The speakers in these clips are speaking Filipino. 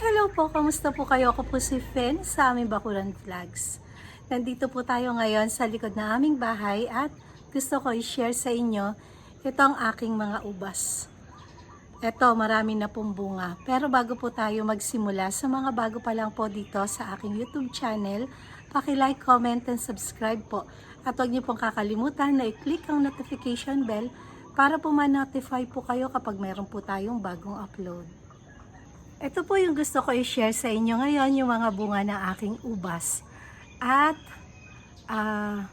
Hello po, kamusta po kayo? Ako po si Fen sa aming Bakuran Vlogs. Nandito po tayo ngayon sa likod ng aming bahay at gusto ko i-share sa inyo itong aking mga ubas. Ito, marami na pong bunga. Pero bago po tayo magsimula, sa mga bago pa lang po dito sa aking YouTube channel, paki-like, comment, and subscribe po. At huwag niyo pong kakalimutan na i-click ang notification bell para po ma-notify po kayo kapag meron po tayong bagong upload. Ito po yung gusto ko i-share sa inyo ngayon, yung mga bunga ng aking ubas. At ah,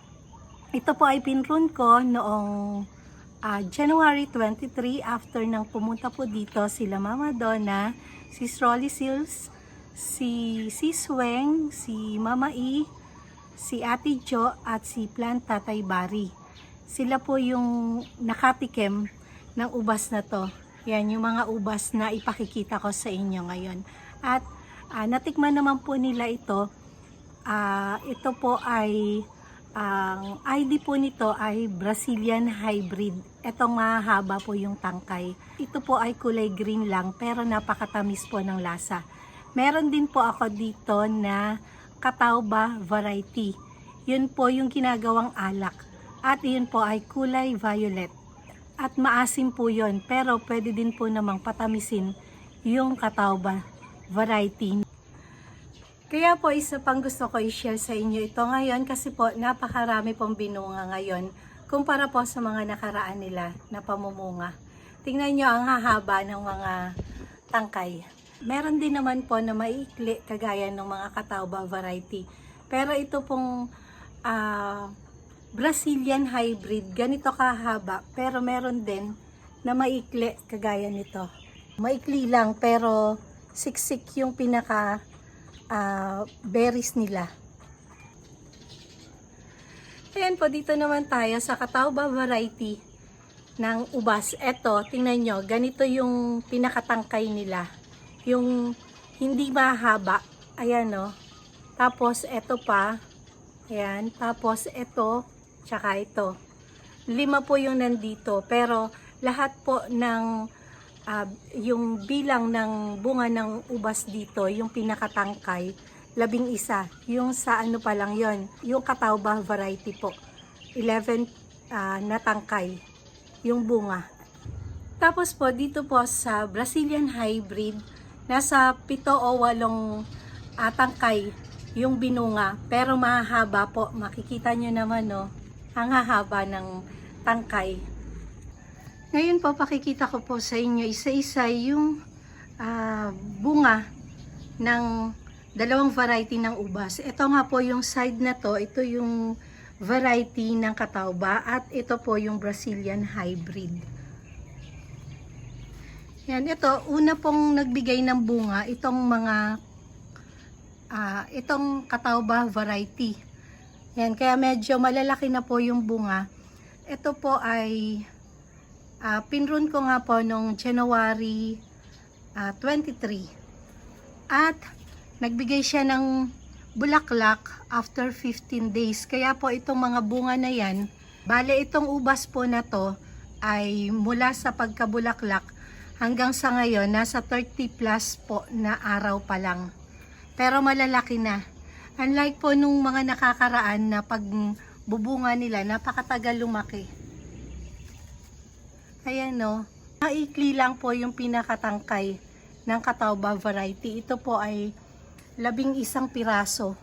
ito po ay pinrun ko noong ah, January 23 after nang pumunta po dito sila Mama Donna, si Rolly Sills, si Sis Weng, si Mama E, si Ate Jo at si Plant Tatay Bari. Sila po yung nakatikim ng ubas na to. Yan, yung mga ubas na ipakikita ko sa inyo ngayon. At ah, natikman naman po nila ito. Ah, ito po ay, ang ID po nito ay Brazilian Hybrid. Itong mahaba po yung tangkay. Ito po ay kulay green lang pero napakatamis po ng lasa. Meron din po ako dito na Catawba variety. Yun po yung ginagawang alak. At yun po ay kulay violet. At maasim po yon pero pwede din po namang patamisin yung katawba variety. Kaya po isa pang gusto ko i-share sa inyo ito ngayon kasi po napakarami pong binunga ngayon kumpara po sa mga nakaraan nila na pamumunga. Tingnan nyo ang hahaba ng mga tangkay. Meron din naman po na maiikli kagaya ng mga katawba variety. Pero ito pong ah, Brazilian hybrid, ganito kahaba, pero meron din na maikli kagaya nito. Maikli lang pero siksik yung pinaka ah, berries nila. Ayan po, dito naman tayo sa Catawba variety ng ubas. Eto, tingnan nyo, ganito yung pinakatangkay nila. Yung hindi mahaba. Ayan o. Tapos, eto pa. Ayan. Tapos, eto. Tsaka ito. Lima po yung nandito. Pero, lahat po ng ah, yung bilang ng bunga ng ubas dito, yung pinakatangkay, labing isa. Yung sa ano pa lang yon yung katawba variety po. 11 ah, na tangkay yung bunga. Tapos po, dito po sa Brazilian Hybrid, nasa pito o walong ah, tangkay yung binunga. Pero mahaba po. Makikita nyo naman, no, ang hahaba ng tangkay. Ngayon po, pakikita ko po sa inyo isa-isa yung ah, bunga ng dalawang variety ng ubas. Ito nga po yung side na to, ito yung variety ng katawba at ito po yung Brazilian hybrid. Yan, ito, una pong nagbigay ng bunga, itong mga, ah, itong katawba variety. Yan, kaya medyo malalaki na po yung bunga. Ito po ay, ah, pinrun ko nga po nung January ah, 23. At, nagbigay siya ng bulaklak after 15 days. Kaya po itong mga bunga na yan, bale itong ubas po na to ay mula sa pagkabulaklak hanggang sa ngayon, nasa 30 plus po na araw pa lang. Pero malalaki na. Unlike po nung mga nakakaraan na pag bubunga nila, napakatagal lumaki. Ayan no, maikli lang po yung pinakatangkay ng katawba variety. Ito po ay labing isang piraso.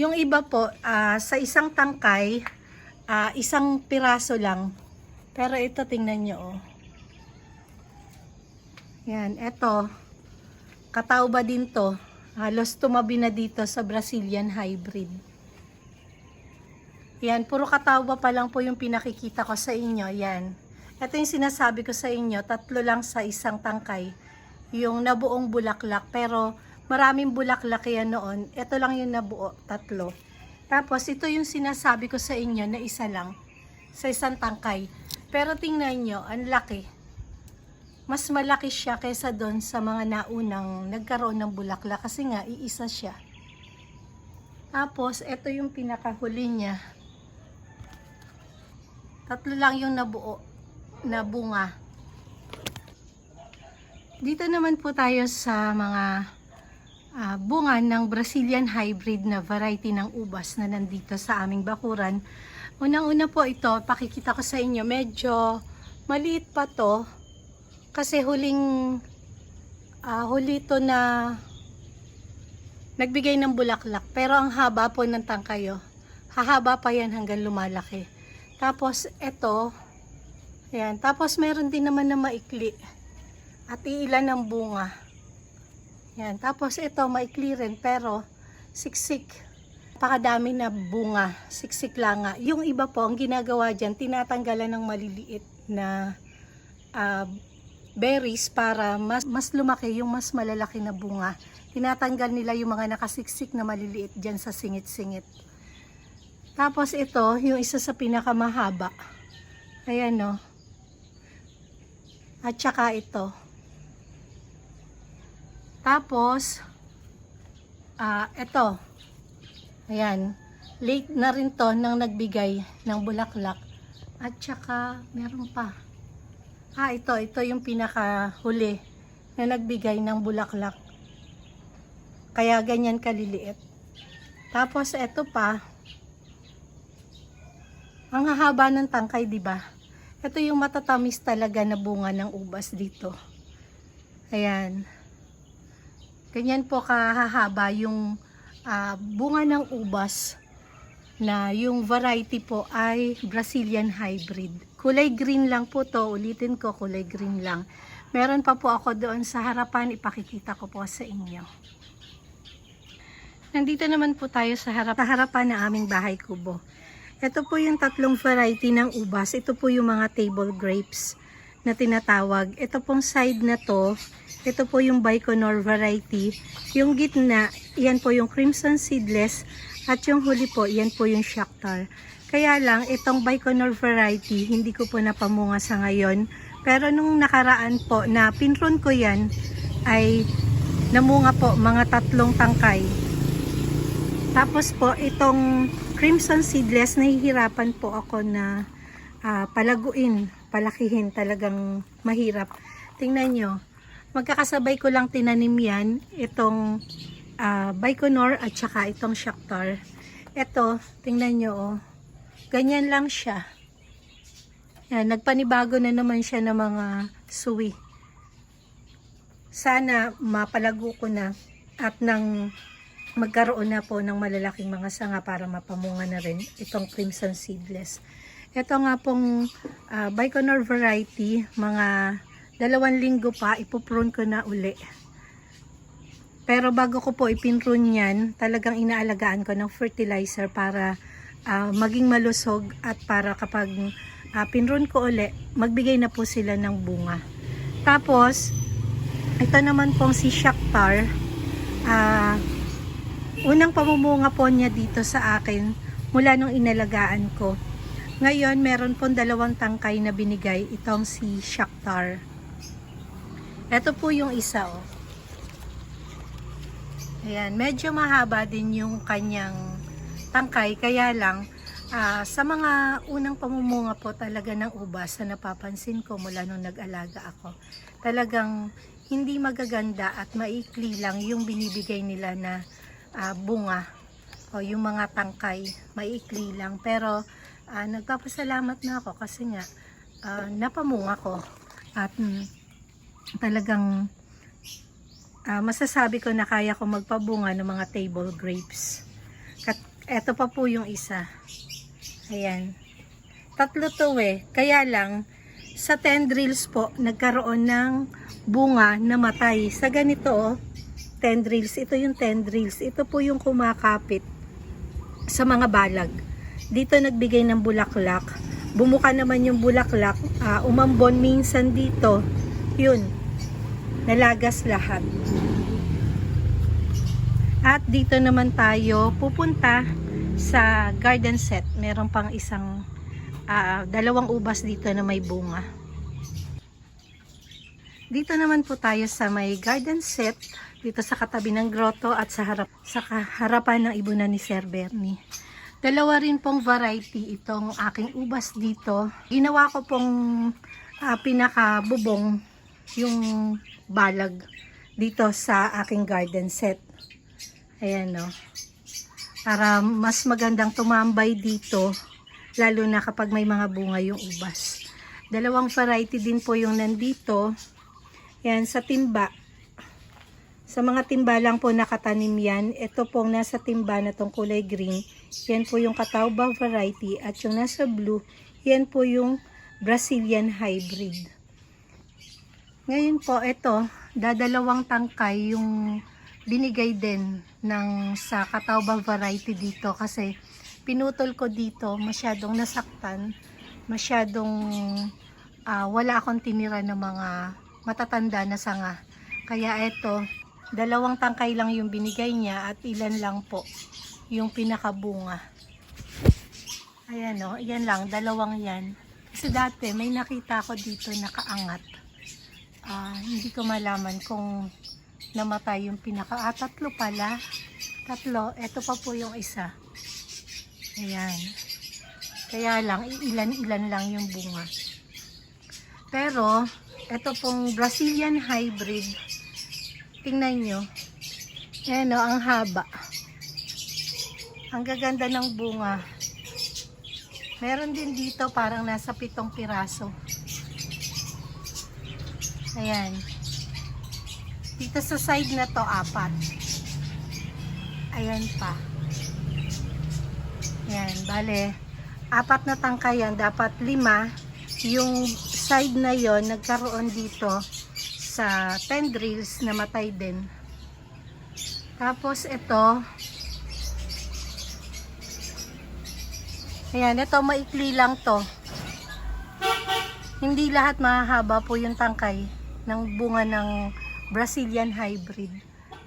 Yung iba po, ah, sa isang tangkay, ah, isang piraso lang. Pero ito, tingnan nyo, oh. Yan, eto. Katawba din to. Halos tumabi na dito sa Brazilian hybrid. Yan, puro katawba pa lang po yung pinakikita ko sa inyo. Yan. Ito yung sinasabi ko sa inyo, tatlo lang sa isang tangkay. Yung nabuong bulaklak. Pero maraming bulaklak yan noon. Ito lang yung nabuo, tatlo. Tapos ito yung sinasabi ko sa inyo na isa lang sa isang tangkay. Pero tingnan nyo, ang laki. Mas malaki siya kaysa doon sa mga naunang nagkaroon ng bulaklak kasi nga iisa siya. Tapos ito yung pinakahuli niya. Tatlo lang yung nabuo na bunga. Dito naman po tayo sa mga ah, bunga ng Brazilian hybrid na variety ng ubas na nandito sa aming bakuran. Unang-una po ito, pakikita ko sa inyo, medyo maliit pa to kasi huling ah, huli to na nagbigay ng bulaklak. Pero ang haba po ng tangkayo. Hahaba pa yan hanggang lumalaki. Tapos ito yan tapos meron din naman na maikli. At iilan ng bunga. Yan tapos ito maikli rin. Pero siksik. Pakadami na bunga. Siksik lang nga. Yung iba po ang ginagawa dyan tinatanggalan ng maliliit na ah, berries para mas, mas lumaki yung mas malalaki na bunga. Tinatanggal nila yung mga nakasiksik na maliliit dyan sa singit-singit. Tapos ito, yung isa sa pinakamahaba. Ayan no. At saka ito. Tapos, ah ito. Ayan. Late na rin to nang nagbigay ng bulaklak. At saka, meron pa. Ah, ito. Ito yung pinakahuli na nagbigay ng bulaklak. Kaya ganyan kaliliit. Tapos, ito pa. Ang hahaba ng tangkay, di ba? Ito yung matatamis talaga na bunga ng ubas dito. Ayan. Ganyan po kahahaba yung ah, bunga ng ubas na yung variety po ay Brazilian hybrid. Kulay green lang po to. Ulitin ko, kulay green lang. Meron pa po ako doon sa harapan. Ipakikita ko po sa inyo. Nandito naman po tayo sa, harap, sa harapan ng aming bahay kubo. Ito po yung tatlong variety ng ubas. Ito po yung mga table grapes na tinatawag. Ito pong side na to, ito po yung Baikonur variety. Yung gitna, yan po yung Crimson Seedless. At yung huli po, yan po yung Shakhtar. Kaya lang, itong Baikonur variety, hindi ko po napamunga sa ngayon. Pero nung nakaraan po, na pinron ko yan, ay namunga po mga tatlong tangkay. Tapos po, itong Crimson Seedless, nahihirapan po ako na ah, palaguin, palakihin. Talagang mahirap. Tingnan nyo, magkakasabay ko lang tinanim yan. Itong ah, Baikonur at saka itong Shakhtar. Ito, tingnan nyo oh. Ganyan lang siya. Yan, nagpanibago na naman siya ng mga suwi. Sana mapalago ko na at nang magkaroon na po ng malalaking mga sanga para mapamunga na rin itong Crimson Seedless. Ito nga pong ah, Baikonur variety, mga dalawang linggo pa, ipuprune ko na uli. Pero bago ko po ipinrune yan, talagang inaalagaan ko ng fertilizer para ah, maging malusog at para kapag uh, pinrune ko uli, magbigay na po sila ng bunga. Tapos, ito naman pong si Shakhtar, ah, unang pamumunga po niya dito sa akin mula nung inalagaan ko. Ngayon, meron pong dalawang tangkay na binigay itong si Shakhtar. Ito po yung isa, oh. Ayan, medyo mahaba din yung kanyang tangkay, kaya lang, ah, sa mga unang pamumunga po talaga ng ubas na napapansin ko mula nung nag-alaga ako, talagang hindi magaganda at maikli lang yung binibigay nila na ah, bunga o yung mga tangkay, maikli lang. Pero ah, nagpapasalamat na ako kasi nga ah, napamunga ko at mm, talagang ah, masasabi ko na kaya ko magpabunga ng mga table grapes. Kat eto pa po yung isa. Ayan. Tatlo to eh. Kaya lang, sa tendrils po, nagkaroon ng bunga na matay. Sa ganito oh, tendrils. Ito yung tendrils. Ito po yung kumakapit sa mga balag. Dito nagbigay ng bulaklak. Bumuka naman yung bulaklak. ah, umambon minsan dito. Yun. Nalagas lahat. At dito naman tayo pupunta sa garden set. Meron pang isang ah, dalawang ubas dito na may bunga. Dito naman po tayo sa may garden set dito sa katabi ng grotto at sa harap sa harapan ng ibunan ni Sir Bernie. Dalawa rin pong variety itong aking ubas dito. Ginawa ko pong ah, pinakabubong yung balag dito sa aking garden set. Ayan no. Para mas magandang tumambay dito, lalo na kapag may mga bunga yung ubas. Dalawang variety din po yung nandito. Yan, sa timba. Sa mga timba lang po nakatanim yan. Ito pong nasa timba na tong kulay green. Yan po yung Catawba variety. At yung nasa blue, yan po yung Brazilian hybrid. Ngayon po, ito, dadalawang tangkay yung binigay din ng sa Catawba variety dito kasi pinutol ko dito, masyadong nasaktan, masyadong ah, wala akong tinira ng mga matatanda na sanga. Kaya ito, dalawang tangkay lang yung binigay niya at ilan lang po yung pinakabunga. Ayan o, yan lang, dalawang yan. Kasi dati may nakita ko dito nakaangat. Ah, hindi ko malaman kung namatay yung pinaka. Ah, tatlo pala. Tatlo. Ito pa po yung isa. Ayan. Kaya lang, ilan-ilan lang yung bunga. Pero, ito pong Brazilian hybrid. Tingnan nyo. Ayan o, ang haba. Ang gaganda ng bunga. Meron din dito parang nasa pitong piraso. Ayan. Dito sa side na to, apat. Ayan pa. Ayan, bale, apat na tangkayan, dapat lima. Yung side na yon nagkaroon dito sa tendrils na matay din. Tapos ito, ayan, ito maikli lang to. Hindi lahat mahahaba po yung tangkay ng bunga ng Brazilian hybrid.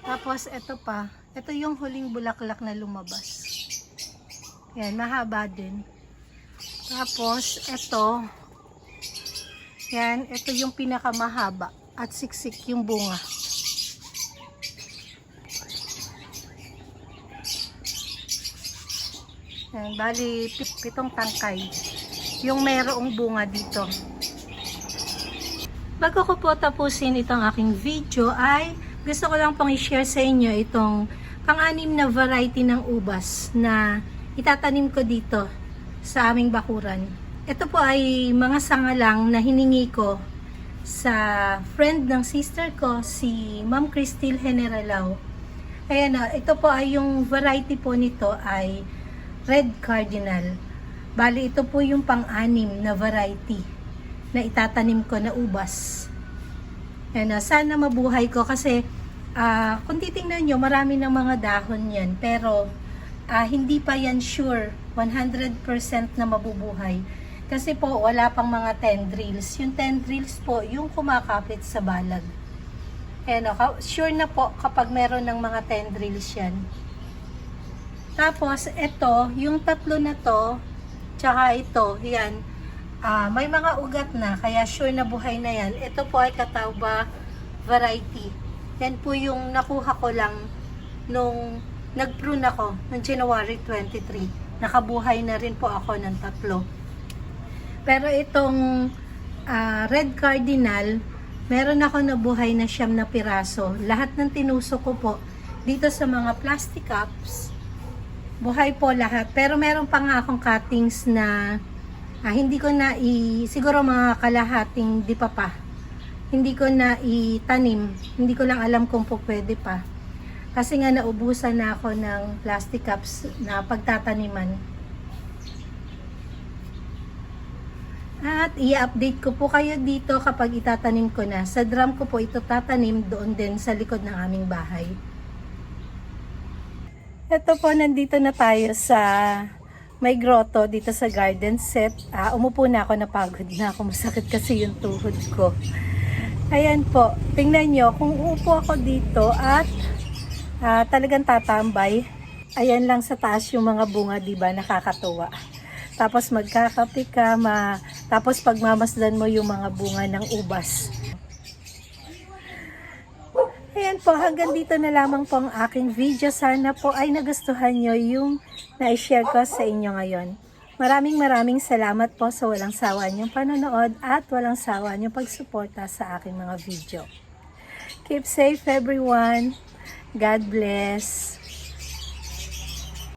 Tapos ito pa, ito yung huling bulaklak na lumabas. Yan, mahaba din. Tapos ito, yan, ito yung pinakamahaba at siksik yung bunga. Yan, bali pit- pitong tangkay yung mayroong bunga dito. Bago ko po tapusin itong aking video ay gusto ko lang pong i-share sa inyo itong pang-anim na variety ng ubas na itatanim ko dito sa aming bakuran. Ito po ay mga sanga lang na hiningi ko sa friend ng sister ko, si Ma'am Cristil Generalao. Ayan na, ito po ay yung variety po nito ay Red Cardinal. Bali, ito po yung pang-anim na variety na itatanim ko na ubas. Ayan na, sana mabuhay ko kasi ah, kung titingnan nyo, marami ng mga dahon yan. Pero ah, hindi pa yan sure 100% na mabubuhay. Kasi po, wala pang mga tendrils. Yung tendrils po, yung kumakapit sa balag. O, ka- sure na po kapag meron ng mga tendrils yan. Tapos, ito, yung tatlo na to, tsaka ito, yan, ah, may mga ugat na, kaya sure na buhay na yan. Ito po ay Catawba variety. Yan po yung nakuha ko lang nung nag-prune ako noong January 23. Nakabuhay na rin po ako ng tatlo. Pero itong ah, red cardinal, meron ako nabuhay na siyam na piraso. Lahat ng tinusok ko po dito sa mga plastic cups, buhay po lahat. Pero meron pa nga akong cuttings na ah, hindi ko na i, siguro mga kalahating di pa pa. Hindi ko na itanim. Hindi ko lang alam kung po pwede pa. Kasi nga naubusan na ako ng plastic cups na pagtataniman. At i-update ko po kayo dito kapag itatanim ko na. Sa drum ko po ito tatanim doon din sa likod ng aming bahay. Ito po, nandito na tayo sa may grotto dito sa garden set. Ah, umupo na ako, napagod na ako. Masakit kasi yung tuhod ko. Ayan po, tingnan nyo, kung upo ako dito at ah, talagang tatambay, ayan lang sa taas yung mga bunga, di ba nakakatuwa. Tapos magkakape ka, ma, tapos pagmamasdan mo yung mga bunga ng ubas. Ayan po, hanggang dito na lamang po ang aking video. Sana po ay nagustuhan nyo yung na-share ko sa inyo ngayon. Maraming maraming salamat po sa walang sawa niyong panonood at walang sawa niyong pagsuporta sa aking mga video. Keep safe everyone. God bless.